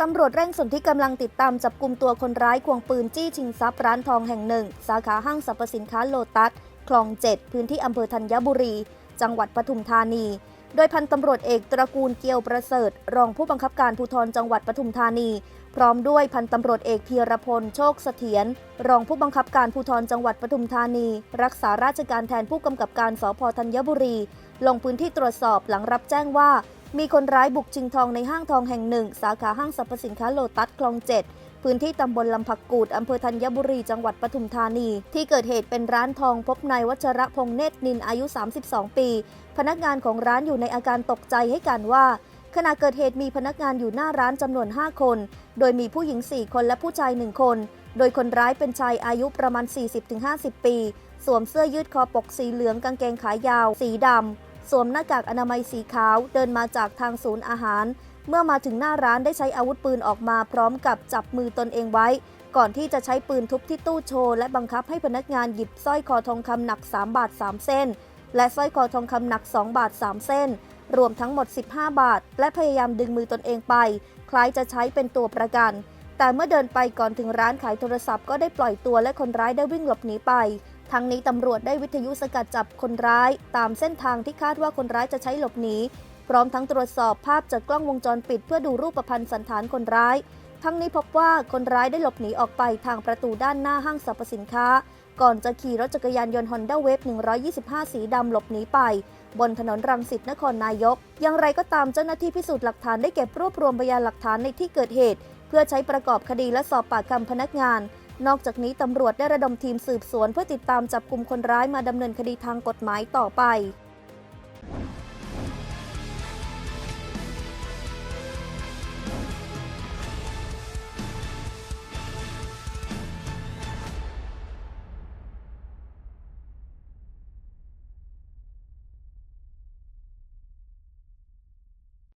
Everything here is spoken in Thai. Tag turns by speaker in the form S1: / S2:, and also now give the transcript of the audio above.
S1: ตำรวจเร่งส่วนที่กำลังติดตามจับกลุ่มตัวคนร้ายควงปืนจี้ชิงทรัพย์ร้านทองแห่งหนึ่ง สาขาห้างสรรพสินค้าโลตัส คลองเจ็ดพื้นที่อำเภอธัญบุรี จังหวัดปทุมธานี โดยพันตำรวจเอกตระกูลเกียวประเสริฐ รองผู้บังคับการภูธรจังหวัดปทุมธานี พร้อมด้วยพันตำรวจเอกเพียรพลโชคเสถียรรองผู้บังคับการภูธรจังหวัดปทุมธานี รักษาราชการแทนผู้กำกับการสพธัญบุรี ลงพื้นที่ตรวจสอบหลังรับแจ้งว่า มีคนร้ายบุกชิงทองในห้างทองแห่งหนึ่ง สาขาห้างสรรพสินค้าโลตัสคลองเจ็ดพื้นที่ตำบลลำผักกูดอำเภอธัญบุรี จังหวัดปทุมธานี ที่เกิดเหตุเป็นร้านทองพบนายวัชระพงษ์เนตรนินอายุ 32 ปี พนักงานของร้านอยู่ในอาการตกใจให้การว่า ขณะเกิดเหตุมีพนักงานอยู่หน้าร้านจำนวน 5 คน โดยมีผู้หญิง 4 คนและผู้ชาย 1 คน โดยคนร้ายเป็นชายอายุประมาณ 40-50 ปี สวมเสื้อยืดคอปกสีเหลืองกางเกงขายาว สีดำ สวมหน้ากากอนามัยสีขาวเดินมาจากทางศูนย์อาหาร เมื่อมาถึงหน้าร้านได้ใช้อาวุธปืนออกมาพร้อมกับจับมือตนเองไว้ ก่อนที่จะใช้ปืนทุบที่ตู้โชว์และบังคับให้พนักงานหยิบสร้อยคอทองคำหนัก 3 บาท 3 เส้น และสร้อยคอทองคำหนัก 2 บาท 3 เส้น รวมทั้งหมด 15 บาท และพยายามดึงมือตนเองไป คล้ายจะใช้เป็นตัวประกัน แต่เมื่อเดินไปก่อนถึงร้านขายโทรศัพท์ก็ได้ปล่อยตัวและคนร้ายได้วิ่งหลบหนีไป ทั้งนี้ตำรวจได้วิทยุสกัดจับคนร้าย ตามเส้นทางที่คาดว่าคนร้ายจะใช้หลบหนีพร้อมทั้งตรวจสอบภาพจากกล้องวงจรปิด เพื่อดูรูปพรรณสันฐานคนร้าย ทั้งนี้พบว่าคนร้ายได้หลบหนีออกไปทางประตูด้านหน้าห้างสรรพสินค้า ก่อนจะขี่รถจักรยานยนต์ฮอนด้าเวฟ125 สีดำหลบหนีไป บนถนนรังสิตนครนายก อย่างไรก็ตามเจ้าหน้าที่พิสูจน์หลักฐานได้เก็บรวบรวมพยานหลักฐานในที่เกิดเหตุ เพื่อใช้ประกอบคดีและสอบปากคำพนักงาน นอกจากนี้ตำรวจได้ระดมทีมสืบสวนเพื่อติดตามจับกลุ่มคนร้ายมาดำเนินคดีทางกฎหมายต่อไป